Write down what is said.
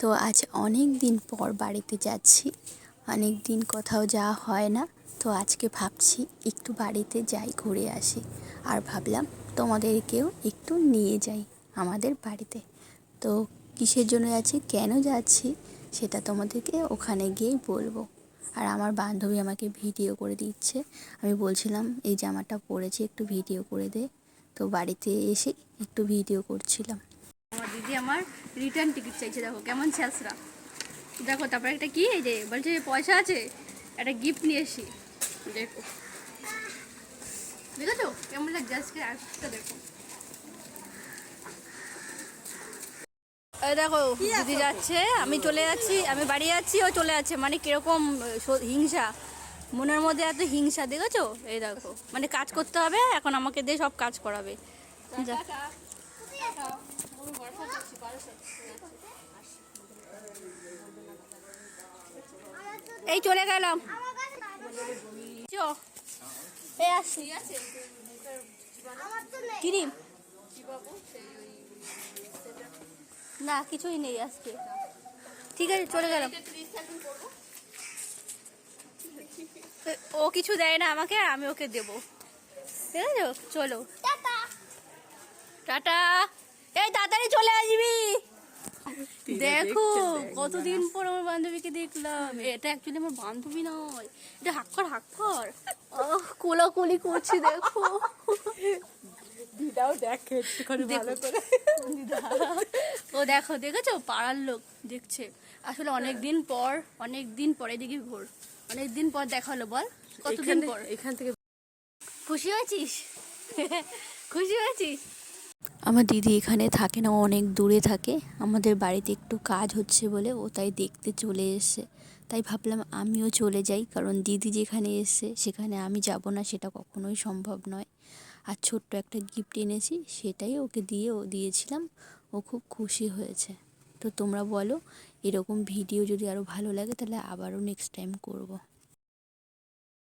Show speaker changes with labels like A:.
A: তো আজ অনেক দিন পর বাড়িতে যাচ্ছি। অনেক দিন কোথাও যাওয়া হয় না। তো আজকে ভাবছি একটু বাড়িতে যাই, ঘুরে আসি। আর ভাবলাম তোমাদেরকেও একটু নিয়ে যাই আমাদের বাড়িতে। তো কিসের জন্য যাচ্ছি, কেন যাচ্ছি সেটা তোমাদেরকে ওখানে গিয়েই বলব। আর আমার বান্ধবী আমাকে ভিডিও করে দিচ্ছে। আমি বলছিলাম, এই জামাটা পরেছি, একটু ভিডিও করে দে। তো বাড়িতে এসে একটু ভিডিও করছিলাম।
B: দিদি আমার রিটার্ন টিকিট চাইছে দেখো কেমন ছেঁচড়া। দেখো তারপরে একটা কি এই যে বলছে পয়সা আছে একটা গিফট নিয়ে এসি দেখো। দেখেছ? কেমন লাগছে? আজকে আজকে দেখো। দেখো দিদি যাচ্ছে আমি চলে যাচ্ছি আমি বাড়ি যাচ্ছি ও চলে যাচ্ছে। মানে কীরকম হিংসা। মনের মধ্যে এত হিংসা দেখেছ? এই দেখো। মানে কাজ করতে হবে এখন আমাকে দিয়ে সব কাজ করাবে। যা এই চলে গেলাম ক্রিম না কিছুই নেই আজকে। ঠিক আছে চলে গেলাম ও কিছু দেয় না আমাকে আমি ওকে দেবো। ঠিক আছে চলো। টাটা। এই তাড়াতাড়ি চলে আসবি দেখো কতদিন পর আমার বান্ধবীকে দেখলাম। এটা অ্যাকচুয়ালি আমার বান্ধবী নয় এটা হাক্কর হাক্কর। আহ, কোলাকুলি করছি দেখো।
C: দিদাও দেখে একটুখানি ভালো করে।
B: ও দেখো দেখেছ? পাড়ার লোক দেখছে। আসলে অনেক দিন পর অনেক দিন পরে দেখি ভোর অনেক দিন পর দেখা হলো বল। কতদিন পর?
C: এখান থেকে
B: খুশি হয়েছিস? খুশি হয়েছিস?
A: আমার দিদি এখানে থাকে না অনেক দূরে থাকে। আমাদের বাড়িতে একটু কাজ হচ্ছে বলে ও তাই দেখতে চলে এসেছে। তাই ভাবলাম আমিও চলে যাই, কারণ দিদি যেখানে এসছে, সেখানে আমি যাব না, সেটা কখনোই সম্ভব নয়। আর ছোট্ট একটা গিফট এনেছি, সেটাই ওকে দিয়ে ও দিয়েছিলাম। ও খুব খুশি হয়েছে। তো তোমরা বলো, এরকম ভিডিও যদি আরও ভালো লাগে, তাহলে আবারও নেক্সট টাইম করব।